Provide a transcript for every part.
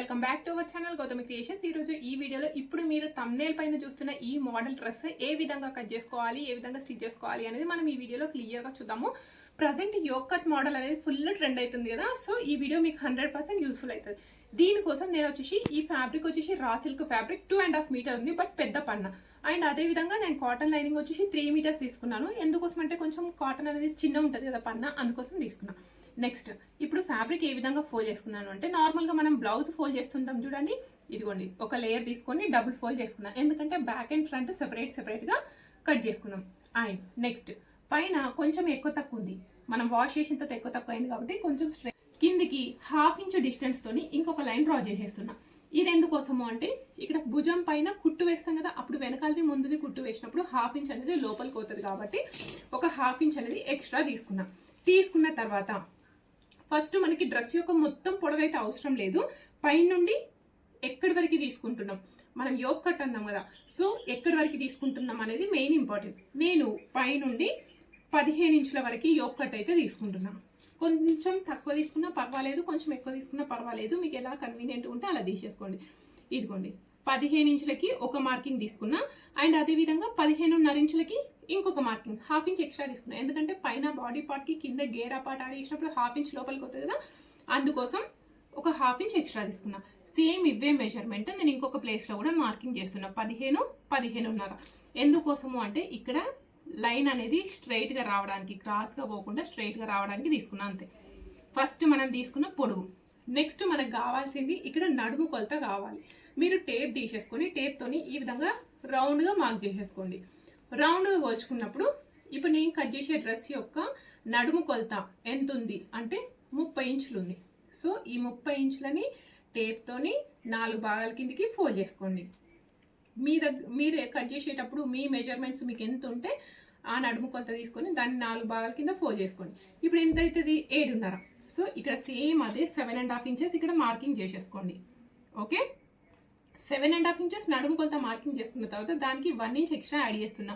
Welcome back to our channel Gautami creations. ఈ రోజు ఈ వీడియోలో ఇప్పుడు మీరు తమ్నేల్ పైన చూస్తున్న ఈ మోడల్ డ్రెస్ ఏ విధంగా కట్ చేసుకోవాలి ఏ విధంగా స్టిచ్ చేసుకోవాలి అనేది మనం ఈ వీడియోలో క్లియర్గా చూద్దాము. ప్రజెంట్ యోగ్ కట్ మోడల్ అనేది ఫుల్ ట్రెండ్ అవుతుంది కదా సో ఈ వీడియో మీకు హండ్రెడ్ పర్సెంట్ యూస్ఫుల్ అవుతుంది. దీనికోసం నేను వచ్చేసి ఈ ఫ్యాబ్రిక్ వచ్చేసి raw silk fabric two and half metre ఉంది బట్ పెద్ద పన్న. అండ్ అదే విధంగా నేను కాటన్ లైనింగ్ వచ్చేసి త్రీ మీటర్స్ తీసుకున్నాను. ఎందుకోసం అంటే కొంచెం కాటన్ అనేది చిన్న ఉంటుంది కదా పన్న అందుకోసం తీసుకున్నాను నెక్స్ట్ ఇప్పుడు ఫ్యాబ్రిక్ ఏ విధంగా ఫోల్డ్ చేసుకున్నాను అంటే నార్మల్గా మనం బ్లౌజ్ ఫోల్డ్ చేస్తుంటాం చూడండి. ఇదిగోండి ఒక లేయర్ తీసుకొని డబుల్ ఫోల్డ్ చేసుకున్నాం. ఎందుకంటే బ్యాక్ అండ్ ఫ్రంట్ సెపరేట్ సెపరేట్గా కట్ చేసుకున్నాం. అండ్ నెక్స్ట్ పైన కొంచెం ఎక్కువ తక్కువ ఉంది. మనం వాష్ చేసిన తర్వాత ఎక్కువ తక్కువ అయింది కాబట్టి కొంచెం స్ట్రె కిందికి హాఫ్ ఇంచ్ డిస్టెన్స్ తోని ఇంకొక లైన్ డ్రా చేసేస్తున్నా. ఇది ఎందుకోసము అంటే ఇక్కడ భుజం పైన కుట్టు వేస్తాం కదా అప్పుడు వెనకాలది ముందుది కుట్టు వేసినప్పుడు హాఫ్ ఇంచ్ అనేది లోపలికి పోతుంది కాబట్టి ఒక హాఫ్ ఇంచ్ అనేది ఎక్స్ట్రా తీసుకున్నా. తీసుకున్న తర్వాత ఫస్ట్ మనకి డ్రెస్ యొక్క మొత్తం పొడవైతే అవసరం లేదు. పైనుండి ఎక్కడి వరకు తీసుకుంటున్నాం? మనం యోక్ కట్ అన్నాం కదా. సో ఎక్కడి వరకు తీసుకుంటున్నాం అనేది మెయిన్ ఇంపార్టెంట్. నేను పైనుండి పదిహేను ఇంచుల వరకు యోక్ కట్ అయితే తీసుకుంటున్నాను కొంచెం తక్కువ తీసుకున్నా పర్వాలేదు కొంచెం ఎక్కువ తీసుకున్నా పర్వాలేదు. మీకు ఎలా కన్వీనియంట్ ఉంటే అలా తీసేసుకోండి. ఇదిగోండి. పదిహేను ఇంచులకి ఒక మార్కింగ్ తీసుకున్నా. అండ్ అదేవిధంగా పదిహేనున్నర ఇంచులకి ఇంకొక మార్కింగ్ హాఫ్ ఇంచ్ ఎక్స్ట్రా తీసుకున్నాను ఎందుకంటే పైన బాడీ పార్ట్కి కింద గేరా పార్ట్ ఆడేసినప్పుడు హాఫ్ ఇంచ్ లోపలికి వస్తుంది కదా. అందుకోసం ఒక హాఫ్ ఇంచ్ ఎక్స్ట్రా తీసుకున్నా. సేమ్ ఇవే మెజర్మెంట్ నేను ఇంకొక ప్లేస్లో కూడా మార్కింగ్ చేస్తున్నా. పదిహేను పదిహేనున్నర. ఎందుకోసము అంటే ఇక్కడ లైన్ అనేది స్ట్రైట్గా రావడానికి క్రాస్గా పోకుండా స్ట్రైట్గా రావడానికి తీసుకున్నా అంతే. ఫస్ట్ మనం తీసుకున్న పొడుగు. నెక్స్ట్ మనకు కావాల్సింది ఇక్కడ నడుము కొలత కావాలి. మీరు టేప్ తీసేసుకొని టేప్తోని ఈ విధంగా రౌండ్గా మార్క్ చేసేసుకోండి. రౌండ్గా కోల్చుకున్నప్పుడు ఇప్పుడు నేను కట్ చేసే డ్రెస్ యొక్క నడుము కొలత ఎంత ఉంది అంటే ముప్పై ఇంచులు ఉంది సో ఈ ముప్పై ఇంచులని టేప్తోని నాలుగు భాగాల కిందికి ఫోల్డ్ చేసుకోండి. మీ దగ్గర మీరు కట్ చేసేటప్పుడు మీ మెజర్మెంట్స్ మీకు ఎంత ఉంటే ఆ నడుము కొలత తీసుకొని దాన్ని నాలుగు భాగాల కింద ఫోల్డ్ చేసుకోండి. ఇప్పుడు ఎంత అవుతుంది ఏడున్నర. సో ఇక్కడ సేమ్ అదే సెవెన్ అండ్ హాఫ్ ఇంచెస్ ఇక్కడ మార్కింగ్ చేసేసుకోండి. Okay? Seven and half inches నడుము కొలత మార్కింగ్ చేసుకున్న తర్వాత దానికి వన్ ఇంచ్ ఎక్స్ట్రా యాడ్ చేస్తున్నా.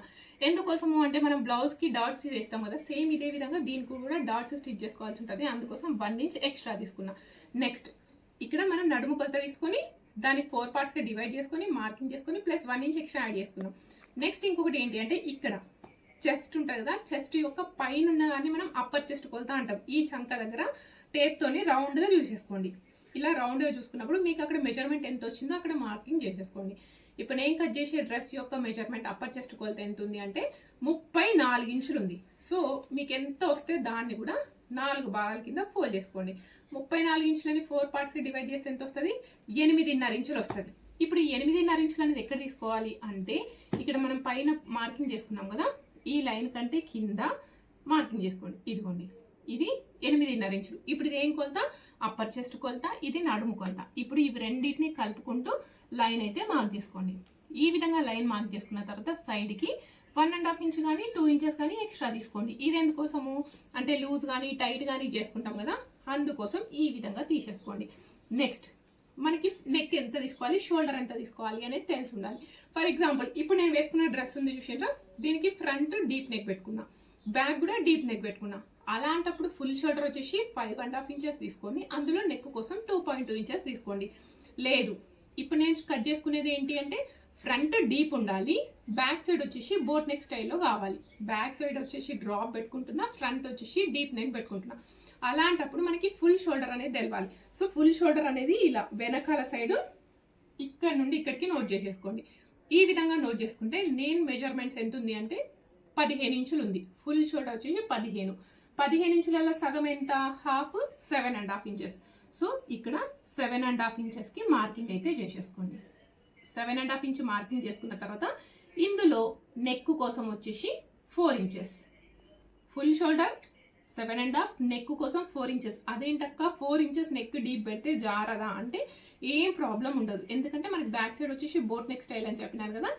ఎందుకోసము అంటే మనం బ్లౌజ్కి డాట్స్ వేస్తాం కదా సేమ్ ఇదే విధంగా దీనికి కూడా డాట్స్ స్టిచ్ చేసుకోవాల్సి ఉంటుంది. అందుకోసం వన్ ఇంచ్ ఎక్స్ట్రా తీసుకున్నా. నెక్స్ట్ ఇక్కడ మనం నడుము కొలత తీసుకొని దాన్ని ఫోర్ పార్ట్స్గా డివైడ్ చేసుకొని మార్కింగ్ చేసుకొని plus one inch extra add చేసుకున్నాం. నెక్స్ట్ ఇంకొకటి ఏంటి అంటే ఇక్కడ చెస్ట్ ఉంటుంది కదా చెస్ట్ యొక్క పైన ఉన్న దాన్ని మనం అప్పర్ చెస్ట్ కొలత అంటాం. ఈ చంక దగ్గర టేప్తోని రౌండ్గా చూసేసుకోండి. ఇలా రౌండ్గా చూసుకున్నప్పుడు మీకు అక్కడ మెజర్మెంట్ ఎంత వచ్చిందో అక్కడ మార్కింగ్ చేసేసుకోండి. ఇప్పుడు నేను కట్ చేసే డ్రెస్ యొక్క మెజర్మెంట్ అప్పర్ చెస్ట్ కొలత ఎంత ఉంది అంటే ముప్పై నాలుగు ఇంచులు ఉంది. సో మీకు ఎంత వస్తే దాన్ని కూడా నాలుగు భాగాల కింద ఫోల్డ్ చేసుకోండి. ముప్పై నాలుగు ఇంచులని ఫోర్ పార్ట్స్కి డివైడ్ చేస్తే ఎంత వస్తుంది? ఎనిమిదిన్నర ఇంచులు వస్తుంది. ఇప్పుడు ఈ ఎనిమిదిన్నర ఇంచులు అనేది ఎక్కడ తీసుకోవాలి అంటే ఇక్కడ మనం పైన మార్కింగ్ చేసుకున్నాం కదా ఈ లైన్ కంటే కింద మార్కింగ్ చేసుకోండి. ఇదిగోండి. ఇది ఎనిమిదిన్నర ఇంచులు ఇప్పుడు ఇది ఏం కొలత? అప్పర్ చెస్ట్ కొలత ఇది నడుము కొలత. ఇప్పుడు ఇవి రెండింటిని కలుపుకుంటూ లైన్ అయితే మార్క్ చేసుకోండి. ఈ విధంగా లైన్ మార్క్ చేసుకున్న తర్వాత సైడ్కి వన్ అండ్ హాఫ్ ఇంచ్ కానీ టూ ఇంచెస్ కానీ ఎక్స్ట్రా తీసుకోండి. ఇది ఎందుకోసము? అంటే లూజ్ కానీ టైట్ కానీ చేసుకుంటాం కదా అందుకోసం ఈ విధంగా తీసేసుకోండి. నెక్స్ట్ మనకి నెక్ ఎంత తీసుకోవాలి? షోల్డర్ ఎంత తీసుకోవాలి అనేది తెలిసి ఉండాలి. ఫర్ ఎగ్జాంపుల్ ఇప్పుడు నేను వేసుకున్న డ్రెస్ ఉంది చూసారా దీనికి ఫ్రంట్ డీప్ నెక్ పెట్టుకున్నా. బ్యాక్ కూడా డీప్ నెక్ పెట్టుకున్నా. అలాంటప్పుడు ఫుల్ షోల్డర్ వచ్చేసి ఫైవ్ అండ్ హాఫ్ ఇంచెస్ తీసుకోండి. అందులో నెక్ కోసం టూ పాయింట్ టూ ఇంచెస్ తీసుకోండి. లేదు ఇప్పుడు నేను కట్ చేసుకునేది ఏంటి అంటే ఫ్రంట్ డీప్ ఉండాలి బ్యాక్ సైడ్ వచ్చేసి బోట్ నెక్ స్టైల్లో కావాలి. బ్యాక్ సైడ్ వచ్చేసి డ్రాప్ పెట్టుకుంటున్నా ఫ్రంట్ వచ్చేసి డీప్ నెక్ పెట్టుకుంటున్నా. అలాంటప్పుడు మనకి ఫుల్ షోల్డర్ అనేది తెలవాలి. సో ఫుల్ షోల్డర్ అనేది ఇలా వెనకాల సైడ్ ఇక్కడ నుండి ఇక్కడికి నోట్ చేసేసుకోండి. ఈ విధంగా నోట్ చేసుకుంటే నేను మెజర్మెంట్స్ ఎంత ఉంది అంటే పదిహేను ఇంచులు ఉంది. ఫుల్ షోల్డర్ వచ్చేసి పదిహేను. పదిహేను ఇంచులలో సగం ఎంత? Half seven and half inches. So ఇక్కడ సెవెన్ అండ్ హాఫ్ ఇంచెస్కి మార్కింగ్ అయితే చేసేసుకోండి. Seven and half inch marking చేసుకున్న తర్వాత ఇందులో నెక్ కోసం వచ్చేసి four inches. Full shoulder seven and half neck కోసం ఫోర్ ఇంచెస్. అదేంటక్క? ఫోర్ ఇంచెస్ నెక్ డీప్ పెడితే జారదా? అంటే ఏం ప్రాబ్లం ఉండదు. ఎందుకంటే మనకి బ్యాక్ సైడ్ వచ్చేసి బోట్ నెక్ స్టైల్ అని చెప్పినాను కదా.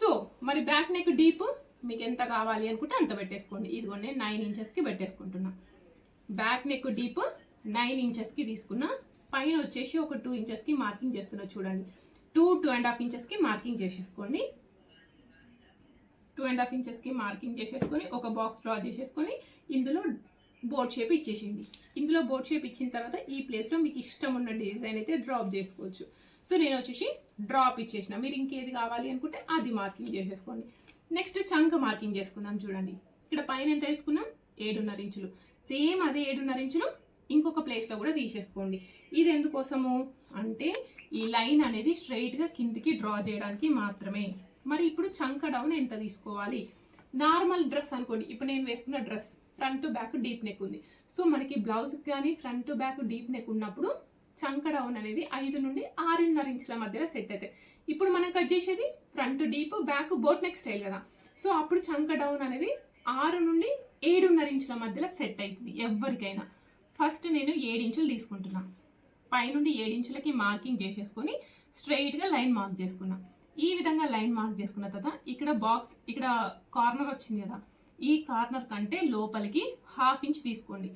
సో మరి బ్యాక్ నెక్ డీప్ మీకు ఎంత కావాలి అనుకుంటే అంత పెట్టేసుకోండి. ఇదిగో నేను నైన్ ఇంచెస్కి పెట్టేసుకుంటున్నా. బ్యాక్ నెక్ డీప్ నైన్ ఇంచెస్కి తీసుకున్నా. పైన వచ్చేసి ఒక టూ ఇంచెస్కి మార్కింగ్ చేస్తున్నా చూడండి. టూ టూ అండ్ హాఫ్ ఇంచెస్కి మార్కింగ్ చేసేసుకోండి. టూ అండ్ హాఫ్ ఇంచెస్కి మార్కింగ్ చేసేసుకొని ఒక బాక్స్ డ్రా చేసేసుకొని ఇందులో బోట్ షేప్ ఇచ్చేసింది ఇందులో బోర్డ్ షేప్ ఇచ్చిన తర్వాత ఈ ప్లేస్లో మీకు ఇష్టం ఉన్న డిజైన్ అయితే డ్రాప్ చేసుకోవచ్చు. సో నేను వచ్చేసి డ్రాప్ ఇచ్చేసిన. మీరు ఇంకేది కావాలి అనుకుంటే అది మార్కింగ్ చేసేసుకోండి. నెక్స్ట్ చంక మార్కింగ్ చేసుకుందాం చూడండి. ఇక్కడ పైన ఎంత వేసుకున్నాం? ఏడున్నర ఇంచులు. సేమ్ అదే ఏడున్నర ఇంచులు. ఇంకొక ప్లేస్లో కూడా తీసేసుకోండి. ఇది ఎందుకోసము? అంటే ఈ లైన్ అనేది స్ట్రైట్గా కిందికి డ్రా చేయడానికి మాత్రమే. మరి ఇప్పుడు చంక డౌన్ ఎంత తీసుకోవాలి? నార్మల్ డ్రెస్ అనుకోండి. ఇప్పుడు నేను వేసుకున్న dress front to back deep neck ఉంది. సో మనకి బ్లౌజ్ కానీ front to back deep neck ఉన్నప్పుడు చంక డౌన్ అనేది ఐదు నుండి ఆరున్నర ఇంచుల మధ్యలో సెట్ అవుతాయి ఇప్పుడు మనం కట్ చేసేది front deep back boat neck style కదా. సో అప్పుడు చంక డౌన్ అనేది ఆరు నుండి ఏడున్నర ఇంచుల మధ్యలో సెట్ అవుతుంది ఎవరికైనా. ఫస్ట్ నేను ఏడించులు తీసుకుంటున్నా. పైనుండి ఏడించులకి మార్కింగ్ చేసేసుకొని స్ట్రైట్గా లైన్ మార్క్ చేసుకున్నా. ఈ విధంగా లైన్ మార్క్ చేసుకున్న తర్వాత ఇక్కడ బాక్స్ ఇక్కడ కార్నర్ వచ్చింది కదా. ఈ కార్నర్ కంటే లోపలికి హాఫ్ ఇంచ్ తీసుకోండి.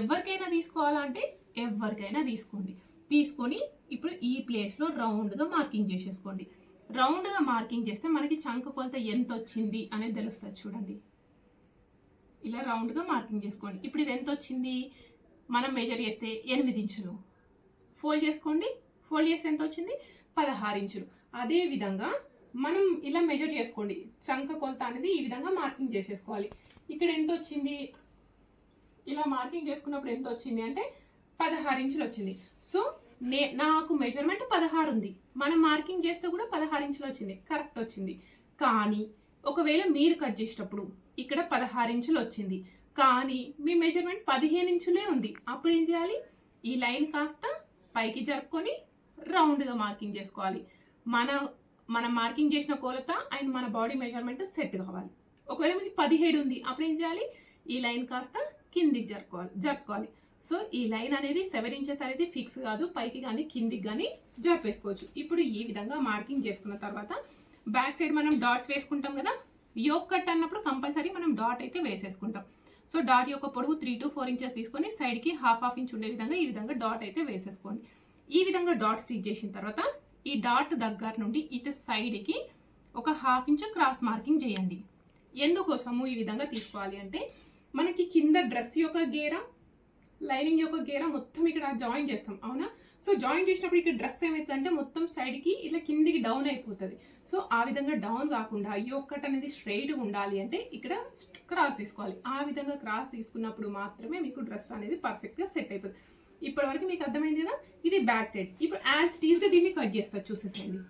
ఎవరికైనా తీసుకోవాలంటే ఎవరికైనా తీసుకోండి. తీసుకొని ఇప్పుడు ఈ ప్లేస్లో రౌండ్గా మార్కింగ్ చేసేసుకోండి. రౌండ్గా మార్కింగ్ చేస్తే మనకి చంక కొలత ఎంత వచ్చింది అనేది తెలుస్తుంది చూడండి. ఇలా రౌండ్గా మార్కింగ్ చేసుకోండి. ఇప్పుడు ఇది ఎంత వచ్చింది మనం మెజర్ చేస్తే ఎనిమిది ఇంచులు. ఫోల్డ్ చేసుకోండి. ఫోల్డ్ చేస్తే ఎంత వచ్చింది పదహారు ఇంచులు. అదే విధంగా మనం ఇలా మెజర్ చేసుకోండి. చంక కొలత అనేది ఈ విధంగా మార్కింగ్ చేసేసుకోవాలి. ఇక్కడ ఎంత వచ్చింది ఇలా మార్కింగ్ చేసుకున్నప్పుడు ఎంత వచ్చింది అంటే పదహారు ఇంచులు వచ్చింది. సో నే నాకు మెజర్మెంట్ పదహారు ఉంది. మనం మార్కింగ్ చేస్తే కూడా పదహారు ఇంచులు వచ్చింది. కరెక్ట్ వచ్చింది. కానీ ఒకవేళ మీరు కట్ చేసేటప్పుడు ఇక్కడ పదహారు ఇంచులు వచ్చింది. కానీ మీ మెజర్మెంట్ పదిహేను ఇంచులే ఉంది. అప్పుడు ఏం చేయాలి? ఈ లైన్ కాస్త పైకి జరుపుకొని రౌండ్గా మార్కింగ్ చేసుకోవాలి. మన మనం మార్కింగ్ చేసిన కొలత అండ్ మన బాడీ మెజర్మెంట్ సెట్ కావాలి. ఒకవేళ మీకు పదిహేడు ఉంది అప్పుడు ఏం చేయాలి? ఈ లైన్ కాస్త కిందికి జరుపుకోవాలి జరుపుకోవాలి. సో ఈ లైన్ అనేది సెవెన్ ఇంచెస్ అనేది ఫిక్స్ కాదు పైకి కానీ కిందికి కానీ జరిపేసుకోవచ్చు. ఇప్పుడు ఈ విధంగా మార్కింగ్ చేసుకున్న తర్వాత బ్యాక్ సైడ్ మనం డాట్స్ వేసుకుంటాం కదా యోక్ కట్ అన్నప్పుడు కంపల్సరీ మనం డాట్ అయితే వేసేసుకుంటాం. సో డాట్ యొక్క పొడుగు త్రీ టు ఫోర్ ఇంచెస్ తీసుకొని సైడ్కి హాఫ్ హాఫ్ ఇంచ్ ఉండే విధంగా ఈ విధంగా డాట్ అయితే వేసేసుకోండి. ఈ విధంగా డాట్ స్టిచ్ చేసిన తర్వాత ఈ డాట్ దగ్గర నుండి ఇటు సైడ్కి ఒక హాఫ్ ఇంచ్ క్రాస్ మార్కింగ్ చేయండి. ఎందుకోసము ఈ విధంగా తీసుకోవాలి అంటే మనకి కింద డ్రెస్ యొక్క గేరా లైనింగ్ యొక్క గేర మొత్తం ఇక్కడ జాయిన్ చేస్తాం అవునా? సో జాయిన్ చేసినప్పుడు ఇక్కడ డ్రెస్ ఏమవుతుందంటే మొత్తం సైడ్కి ఇట్లా కిందికి డౌన్ అయిపోతుంది. సో ఆ విధంగా డౌన్ కాకుండా ఈ ఒక్కటి అనేది స్ట్రైట్గా ఉండాలి అంటే ఇక్కడ క్రాస్ తీసుకోవాలి. ఆ విధంగా క్రాస్ తీసుకున్నప్పుడు మాత్రమే మీకు డ్రెస్ అనేది పర్ఫెక్ట్గా సెట్ అయిపోతుంది. ఇప్పటివరకు మీకు అర్థమైంది కదా ఇది బ్యాక్ సైడ్. ఇప్పుడు యాజ్ టీజ్గా దీన్ని కట్ చేస్తారు చూసేసండి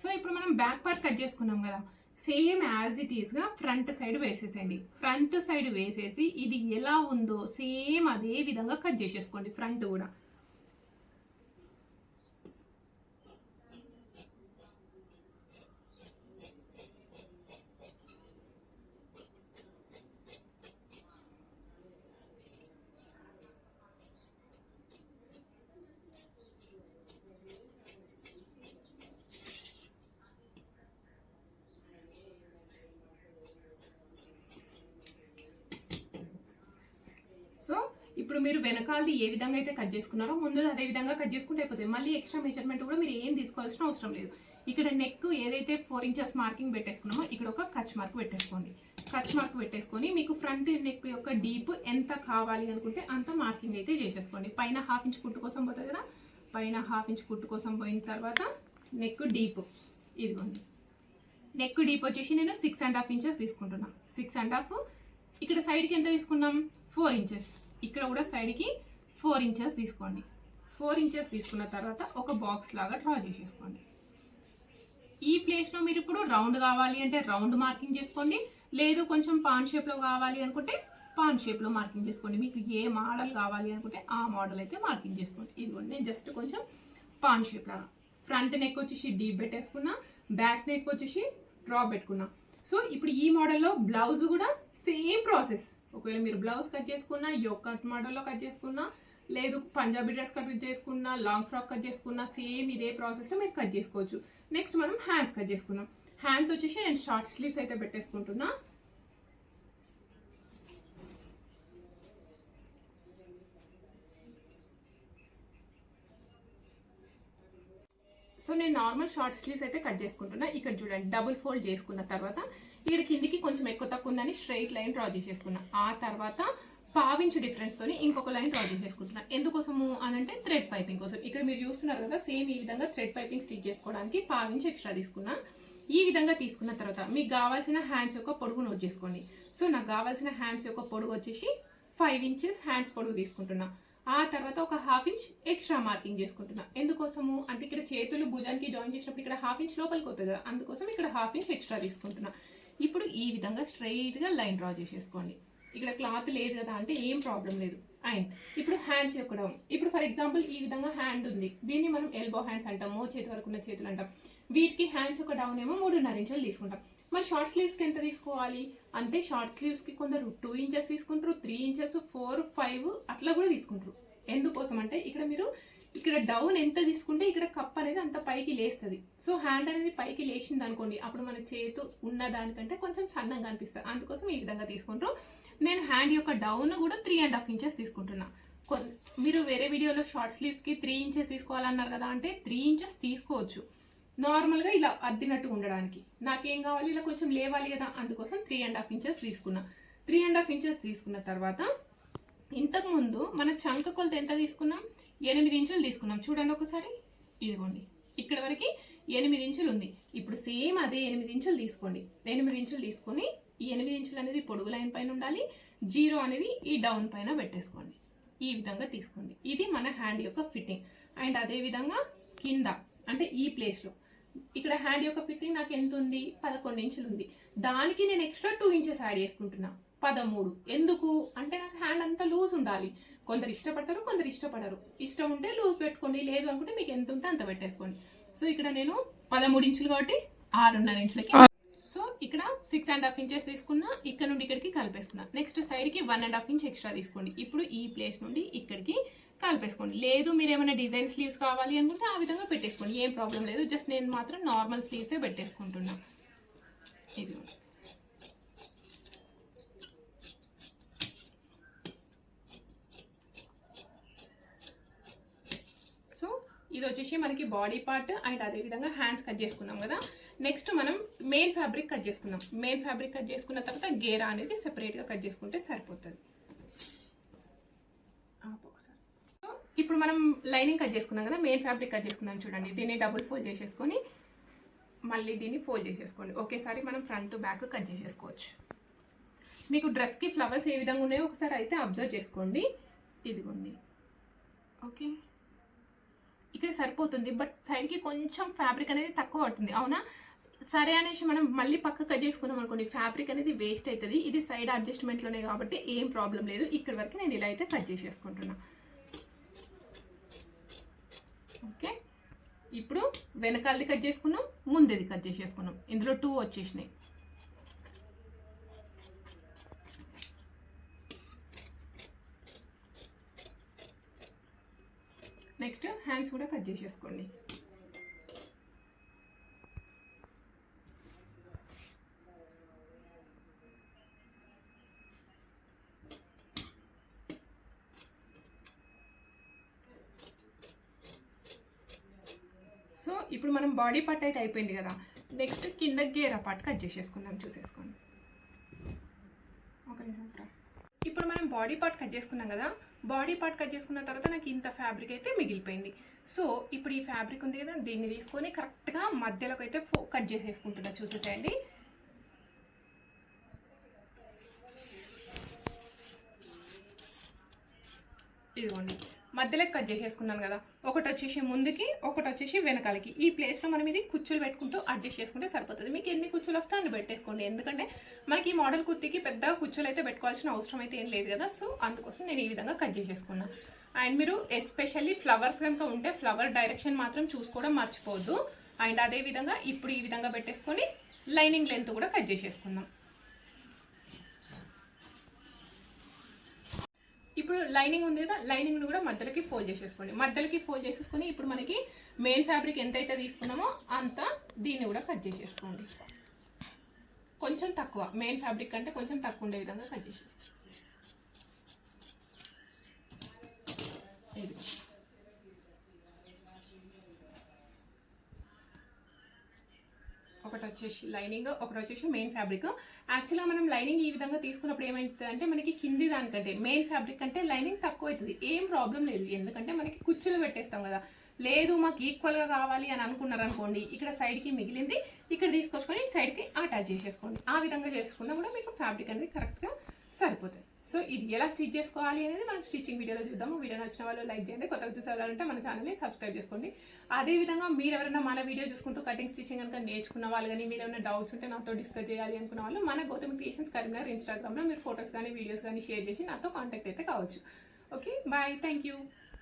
సో ఇప్పుడు మనం బ్యాక్ పార్ట్ కట్ చేసుకున్నాం కదా. సేమ్ యాజ్ ఇట్ ఈస్గా ఫ్రంట్ సైడ్ వేసేసేయండి. ఫ్రంట్ సైడ్ వేసేసి ఇది ఎలా ఉందో సేమ్ అదే విధంగా కట్ చేసేసుకోండి ఫ్రంట్ కూడా సో ఇప్పుడు మీరు వెనకాలది ఏ విధంగా అయితే కట్ చేసుకున్నారో ముందు అదే విధంగా కట్ చేసుకుంటే అయిపోతుంది. మళ్ళీ ఎక్స్ట్రా మెజర్మెంట్ కూడా మీరు ఏం తీసుకోవాల్సిన అవసరం లేదు. ఇక్కడ నెక్ ఏదైతే ఫోర్ ఇంచెస్ మార్కింగ్ పెట్టేసుకున్నామో ఇక్కడ ఒక కచ్ మార్క్ పెట్టేసుకోండి. కచ్ మార్క్ పెట్టేసుకొని మీకు ఫ్రంట్ నెక్ యొక్క డీప్ ఎంత కావాలి అనుకుంటే అంత మార్కింగ్ అయితే చేసేసుకోండి. పైన హాఫ్ ఇంచ్ కుట్టు కోసం పోతుంది కదా? పైన హాఫ్ ఇంచ్ కుట్టు కోసం పోయిన తర్వాత నెక్ డీప్ ఇదిగోండి. నెక్ డీప్ వచ్చేసి నేను సిక్స్ అండ్ హాఫ్ ఇంచెస్ తీసుకుంటున్నాను సిక్స్ అండ్ హాఫ్ ఇక్కడ సైడ్కి ఎంత తీసుకున్నాం? ఫోర్ ఇంచెస్ ఇక్కడ కూడా సైడ్కి ఫోర్ ఇంచెస్ తీసుకోండి. ఫోర్ ఇంచెస్ తీసుకున్న తర్వాత ఒక బాక్స్ లాగా డ్రా చేసేసుకోండి. ఈ ప్లేస్లో మీరు ఇప్పుడు రౌండ్ కావాలి అంటే రౌండ్ మార్కింగ్ చేసుకోండి. లేదు కొంచెం పాన్ షేప్లో కావాలి అనుకుంటే పాన్ షేప్లో మార్కింగ్ చేసుకోండి. మీకు ఏ మోడల్ కావాలి అనుకుంటే ఆ మోడల్ అయితే మార్కింగ్ చేసుకోండి. ఇదిగోండి నేను జస్ట్ కొంచెం పాన్ షేప్ లాగా. ఫ్రంట్ నెక్ వచ్చేసి డీప్ పెట్టేసుకున్నా బ్యాక్ నెక్ వచ్చేసి డ్రా పెట్టుకున్నా. సో ఇప్పుడు ఈ మోడల్లో బ్లౌజ్ కూడా సేమ్ ప్రాసెస్ ఒకవేళ మీరు బ్లౌజ్ కట్ చేసుకున్నా యోక్ కట్ మోడల్లో కట్ చేసుకున్నా లేదు పంజాబీ డ్రెస్ కట్ చేసుకున్నా లాంగ్ ఫ్రాక్ కట్ చేసుకున్నా సేమ్ ఇదే ప్రాసెస్లో మీరు కట్ చేసుకోవచ్చు. నెక్స్ట్ మనం హ్యాండ్స్ కట్ చేసుకున్నాం హ్యాండ్స్ వచ్చేసి నేను షార్ట్ స్లీవ్స్ అయితే పెట్టేసుకుంటున్నా. సో నేను నార్మల్ షార్ట్ స్లీవ్స్ అయితే కట్ చేసుకుంటున్నా. ఇక్కడ చూడండి డబుల్ ఫోల్డ్ చేసుకున్న తర్వాత ఇక్కడ కిందికి కొంచెం ఎక్కువ తక్కువ ఉందని స్ట్రైట్ లైన్ డ్రా చేసేసుకున్నా. ఆ తర్వాత పావించు డిఫరెన్స్ తోని ఇంకొక లైన్ డ్రా చేసేసుకుంటున్నా. ఎందుకోసము అని అంటే థ్రెడ్ పైపింగ్ కోసం. ఇక్కడ మీరు చూస్తున్నారు కదా సేమ్ ఈ విధంగా థ్రెడ్ పైపింగ్ స్టిచ్ చేసుకోవడానికి పావించి ఎక్స్ట్రా తీసుకున్నా. ఈ విధంగా తీసుకున్న తర్వాత మీకు కావాల్సిన హ్యాండ్స్ యొక్క పొడుగు నోట్ చేసుకోండి. సో నాకు కావాల్సిన హ్యాండ్స్ యొక్క పొడుగు వచ్చేసి ఫైవ్ ఇంచెస్ హ్యాండ్స్ పొడుగు తీసుకుంటున్నా. ఆ తర్వాత ఒక హాఫ్ ఇంచ్ ఎక్స్ట్రా మార్కింగ్ చేసుకుంటున్నా. ఎందుకోసము? అంటే ఇక్కడ చేతులు భుజానికి జాయిన్ చేసినప్పుడు ఇక్కడ హాఫ్ ఇంచ్ లోపలికి వస్తుంది కదా. అందుకోసం ఇక్కడ హాఫ్ ఇంచ్ ఎక్స్ట్రా తీసుకుంటున్నా. ఇప్పుడు ఈ విధంగా స్ట్రైట్గా లైన్ డ్రా చేసేసుకోండి. ఇక్కడ క్లాత్ లేదు కదా అంటే ఏం ప్రాబ్లం లేదు. అండ్ ఇప్పుడు హ్యాండ్స్ యొక్క డౌన్ ఇప్పుడు ఫర్ ఎగ్జాంపుల్ ఈ విధంగా హ్యాండ్ ఉంది. దీన్ని మనం ఎల్బో హ్యాండ్స్ అంటాము చేతి వరకు ఉన్న చేతులు అంటాం. వీటికి హ్యాండ్స్ యొక్క డౌన్ ఏమో మూడున్నర ఇంచులు తీసుకుంటాం. మరి షార్ట్ స్లీవ్స్కి ఎంత తీసుకోవాలి? అంటే షార్ట్ స్లీవ్స్కి కొందరు టూ ఇంచెస్ తీసుకుంటారు త్రీ ఇంచెస్ ఫోర్ ఫైవ్ అట్లా కూడా తీసుకుంటారు. ఎందుకోసం అంటే ఇక్కడ మీరు ఇక్కడ డౌన్ ఎంత తీసుకుంటే ఇక్కడ కప్ అనేది అంత పైకి లేస్తుంది. సో హ్యాండ్ అనేది పైకి లేచింది అనుకోండి అప్పుడు మన చేతు ఉన్న దానికంటే కొంచెం సన్నంగా అనిపిస్తుంది. అందుకోసం ఈ విధంగా తీసుకుంటారు. నేను హ్యాండ్ యొక్క డౌన్ కూడా త్రీ అండ్ హాఫ్ ఇంచెస్ తీసుకుంటున్నా. మీరు వేరే వీడియోలో షార్ట్ స్లీవ్స్కి త్రీ ఇంచెస్ తీసుకోవాలన్నారు కదా అంటే త్రీ ఇంచెస్ తీసుకోవచ్చు. నార్మల్గా ఇలా అద్దినట్టు ఉండడానికి. నాకేం కావాలి? ఇలా కొంచెం లేవాలి కదా అందుకోసం త్రీ అండ్ హాఫ్ ఇంచెస్ తీసుకున్నా. త్రీ అండ్ హాఫ్ ఇంచెస్ తీసుకున్న తర్వాత ఇంతకుముందు మన చంక కొలత ఎంత తీసుకున్నాం? ఎనిమిది ఇంచులు తీసుకున్నాం. చూడండి ఒకసారి. ఇదిగోండి. ఇక్కడ వరకు ఎనిమిది ఇంచులు ఉంది. ఇప్పుడు సేమ్ అదే ఎనిమిది ఇంచులు తీసుకోండి. ఎనిమిది ఇంచులు తీసుకొని ఈ ఎనిమిది ఇంచులు అనేది పొడుగు లైన్ పైన ఉండాలి. జీరో అనేది ఈ డౌన్ పైన పెట్టేసుకోండి. ఈ విధంగా తీసుకోండి. ఇది మన హ్యాండ్ యొక్క ఫిట్టింగ్. అండ్ అదే విధంగా కింద అంటే ఈ ప్లేస్లో ఇక్కడ హ్యాండ్ యొక్క ఫిట్టింగ్ నాకు ఎంత ఉంది? పదకొండు ఇంచులు ఉంది. దానికి నేను ఎక్స్ట్రా టూ ఇంచెస్ యాడ్ చేసుకుంటున్నా. పదమూడు. ఎందుకు? అంటే నాకు హ్యాండ్ అంతా లూజ్ ఉండాలి. కొందరు ఇష్టపడతారు కొందరు ఇష్టపడరు. ఇష్టం ఉంటే లూజ్ పెట్టుకోండి లేదు అనుకుంటే మీకు ఎంత ఉంటే అంత పెట్టేసుకోండి. సో ఇక్కడ నేను పదమూడు ఇంచులు కాబట్టి ఆరున్నర ఇంచులకి సో ఇక్కడ సిక్స్ అండ్ హాఫ్ ఇంచెస్ తీసుకున్నా ఇక్కడ నుండి ఇక్కడికి కలిపేసుకున్నా. నెక్స్ట్ సైడ్కి one and half inch extra తీసుకోండి. ఇప్పుడు ఈ ప్లేస్ నుండి ఇక్కడికి కలిపేసుకోండి. లేదు మీరు ఏమైనా డిజైన్ స్లీవ్స్ కావాలి అనుకుంటే ఆ విధంగా పెట్టేసుకోండి. ఏం ప్రాబ్లం లేదు. జస్ట్ నేను మాత్రం నార్మల్ స్లీవ్సే పెట్టేసుకుంటున్నా. ఇది సో ఇది వచ్చేసి మనకి బాడీ పార్ట్ అండ్ అదేవిధంగా హ్యాండ్స్ కట్ చేసుకున్నాం కదా. నెక్స్ట్ మనం మెయిన్ ఫ్యాబ్రిక్ కట్ చేసుకుందాం. మెయిన్ ఫ్యాబ్రిక్ కట్ చేసుకున్న తర్వాత గేరా అనేది సెపరేట్గా కట్ చేసుకుంటే సరిపోతుంది. సో ఇప్పుడు మనం లైనింగ్ కట్ చేసుకున్నాం కదా మెయిన్ ఫ్యాబ్రిక్ కట్ చేసుకున్నాం చూడండి. దీన్ని డబుల్ ఫోల్డ్ చేసేసుకొని మళ్ళీ దీన్ని ఫోల్డ్ చేసేసుకోండి. ఒకేసారి మనం ఫ్రంట్ బ్యాక్ కట్ చేసేసుకోవచ్చు. మీకు డ్రెస్కి ఫ్లవర్స్ ఏ విధంగా ఉన్నాయో ఒకసారి అయితే అబ్జర్వ్ చేసుకోండి. ఇదిగోండి. ఓకే? ఇక్కడ సరిపోతుంది బట్ సైడ్కి కొంచెం ఫ్యాబ్రిక్ అనేది తక్కువ పడుతుంది. అవునా? సరే అనేసి మనం మళ్ళీ పక్క కట్ చేసుకున్నాం అనుకోండి ఫ్యాబ్రిక్ అనేది వేస్ట్ అవుతుంది. ఇది సైడ్ అడ్జస్ట్మెంట్లోనే కాబట్టి ఏం ప్రాబ్లం లేదు. ఇక్కడ వరకు నేను ఇలా అయితే కట్ చేసేసుకుంటున్నా. ఓకే ఇప్పుడు వెనకాలది కట్ చేసుకున్నాం ముందేది కట్ చేసేసుకున్నాం. ఇందులో టూ వచ్చేసినాయి. నెక్స్ట్ హ్యాండ్స్ కూడా కట్ చేసేసుకోండి సో ఇప్పుడు మనం బాడీ పార్ట్ అయితే అయిపోయింది కదా. నెక్స్ట్ కింద గేర పార్ట్ కట్ చేసేసుకుందాం చూసేసుకోండి. ఒక నిమిషం ఇప్పుడు మనం బాడీ పార్ట్ కట్ చేసుకున్నాం కదా. బాడీ పార్ట్ కట్ చేసుకున్న తర్వాత నాకు ఇంత ఫ్యాబ్రిక్ అయితే మిగిలిపోయింది. సో ఇప్పుడు ఈ ఫ్యాబ్రిక్ ఉంది కదా దీన్ని తీసుకొని కరెక్ట్గా మధ్యలోకి అయితే ఫో కట్ చేసేసుకుంటున్నా చూసేసేయండి. ఇదిగోండి. మధ్యలో కట్ చేసేసుకున్నాను కదా. ఒకటి వచ్చేసి ముందుకి ఒకటి వచ్చేసి వెనకాలకి. ఈ ప్లేస్లో మనం ఇది కుచ్చులు పెట్టుకుంటూ అడ్జస్ట్ చేసుకుంటే సరిపోతుంది. మీకు ఎన్ని కుచ్చులు వస్తే అన్ని పెట్టేసుకోండి. ఎందుకంటే మనకి ఈ మోడల్ కుర్తికి పెద్ద కుచ్చులు అయితే పెట్టుకోవాల్సిన అవసరం అయితే ఏం లేదు కదా. సో అందుకోసం నేను ఈ విధంగా కట్ చేసేసుకున్నాను అండ్ మీరు ఎస్పెషల్లీ ఫ్లవర్స్ కనుక ఉంటే ఫ్లవర్ డైరెక్షన్ మాత్రం చూసుకోవడం మర్చిపోవద్దు. అండ్ అదే విధంగా ఇప్పుడు ఈ విధంగా పెట్టేసుకొని లైనింగ్ లెంత్ కూడా కట్ చేసేసుకుందాం. ఇప్పుడు లైనింగ్ ఉంది కదా లైనింగ్ను కూడా మధ్యలోకి ఫోల్డ్ చేసేసుకోండి. మధ్యలోకి ఫోల్డ్ చేసేసుకొని ఇప్పుడు మనకి మెయిన్ ఫ్యాబ్రిక్ ఎంతైతే తీసుకున్నామో అంత దీన్ని కూడా కట్ చేసేసుకోండి. కొంచెం తక్కువ మెయిన్ ఫ్యాబ్రిక్ కంటే కొంచెం తక్కువ ఉండే విధంగా కట్ చేసేసుకోండి. ఒకటి వచ్చేసి లైనింగ్ ఒకటి వచ్చేసి మెయిన్ ఫ్యాబ్రిక్ యాక్చువల్గా మనం లైనింగ్ ఈ విధంగా తీసుకున్నప్పుడు ఏమవుతుంది అంటే మనకి కింది దానికంటే మెయిన్ ఫ్యాబ్రిక్ అంటే లైనింగ్ తక్కువ అవుతుంది ఏం ప్రాబ్లం లేదు. ఎందుకంటే మనకి కుచ్చులు పెట్టేస్తాం కదా. లేదు మాకు ఈక్వల్గా కావాలి అని అనుకున్నారు అనుకోండి ఇక్కడ సైడ్కి మిగిలింది ఇక్కడ తీసుకొచ్చుకొని సైడ్కి అటాచ్ చేసేసుకోండి. ఆ విధంగా చేసుకున్నా కూడా మీకు ఫ్యాబ్రిక్ అనేది కరెక్ట్గా సరిపోతుంది. సో ఇది ఎలా స్టిచ్ చేసుకోవాలి అనేది మనం స్టిచ్చింగ్ వీడియోలో చూద్దాము. వీడియో నచ్చిన వాళ్ళు లైక్ చేయండి. కొత్తగా చూసేవాళ్ళంటే మన ఛానల్ని సబ్స్క్రైబ్ చేసుకోండి. అదేవిధంగా మీరు ఎవరైనా మన వీడియో చూసుకుంటూ కటింగ్ స్టిచ్చింగ్ కనుక నేర్చుకున్న వాళ్ళు కానీ మీరు ఏమైనా డౌట్స్ ఉంటే నాతో డిస్కస్ చేయాలి అనుకున్న వాళ్ళు మన గౌతమి క్రియేషన్స్ కరీంనగర్ ఇన్స్టాగ్రామ్లో మీరు ఫొటోస్ కానీ వీడియోస్ కానీ షేర్ చేసి నాతో కాంటాక్ట్ అయితే కావచ్చు. Okay bye thank you